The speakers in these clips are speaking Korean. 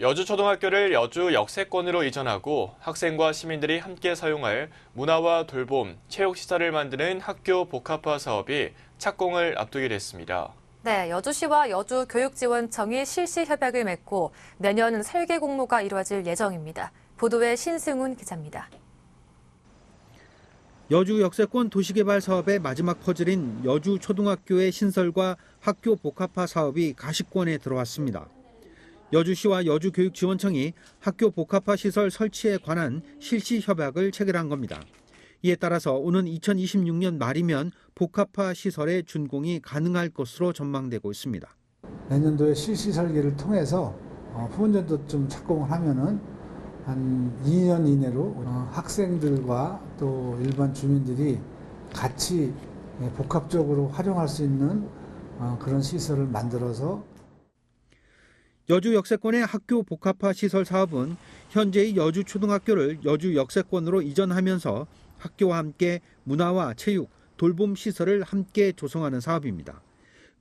여주초등학교를 여주 역세권으로 이전하고 학생과 시민들이 함께 사용할 문화와 돌봄, 체육시설을 만드는 학교 복합화 사업이 착공을 앞두게 됐습니다. 네, 여주시와 여주교육지원청이 실시 협약을 맺고 내년 설계 공모가 이루어질 예정입니다. 보도에 신승훈 기자입니다. 여주 역세권 도시개발 사업의 마지막 퍼즐인 여주 초등학교의 신설과 학교 복합화 사업이 가시권에 들어왔습니다. 여주시와 여주교육지원청이 학교 복합화 시설 설치에 관한 실시 협약을 체결한 겁니다. 이에 따라서 오는 2026년 말이면 복합화 시설의 준공이 가능할 것으로 전망되고 있습니다. 내년도에 실시 설계를 통해서 어, 후원전도 좀 착공을 하면은 한 2년 이내로 어, 학생들과 또 일반 주민들이 같이 예, 복합적으로 활용할 수 있는 어, 그런 시설을 만들어서 여주 역세권의 학교 복합화 시설 사업은 현재의 여주 초등학교를 여주 역세권으로 이전하면서 학교와 함께 문화와 체육, 돌봄 시설을 함께 조성하는 사업입니다.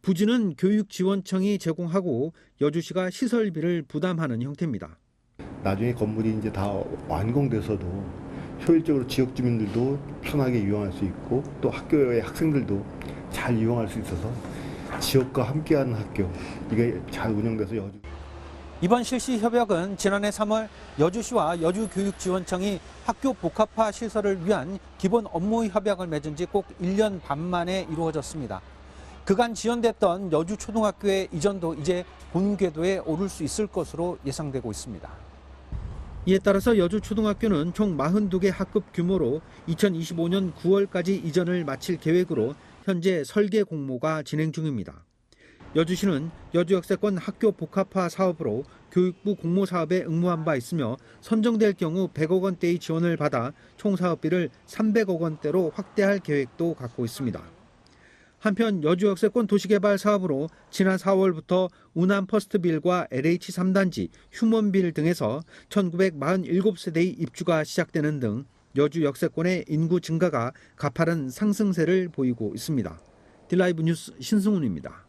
부지는 교육지원청이 제공하고 여주시가 시설비를 부담하는 형태입니다. 나중에 건물이 이제 다 완공돼서도 효율적으로 지역 주민들도 편하게 이용할 수 있고 또 학교의 학생들도 잘 이용할 수 있어서 지역과 함께하는 학교 이게 잘 운영돼서 여주 이번 실시 협약은 지난해 3월 여주시와 여주교육지원청이 학교 복합화 시설을 위한 기본 업무 협약을 맺은 지 꼭 1년 반 만에 이루어졌습니다. 그간 지연됐던 여주 초등학교의 이전도 이제 본 궤도에 오를 수 있을 것으로 예상되고 있습니다. 이에 따라서 여주 초등학교는 총 42개 학급 규모로 2025년 9월까지 이전을 마칠 계획으로 현재 설계 공모가 진행 중입니다. 여주시는 여주역세권 학교 복합화 사업으로 교육부 공모 사업에 응모한 바 있으며 선정될 경우 100억 원대의 지원을 받아 총 사업비를 300억 원대로 확대할 계획도 갖고 있습니다. 한편 여주역세권 도시개발 사업으로 지난 4월부터 우남 퍼스트빌과 LH 3단지, 휴먼빌 등에서 1947세대의 입주가 시작되는 등 여주 역세권의 인구 증가가 가파른 상승세를 보이고 있습니다. 딜라이브 뉴스 신승훈입니다.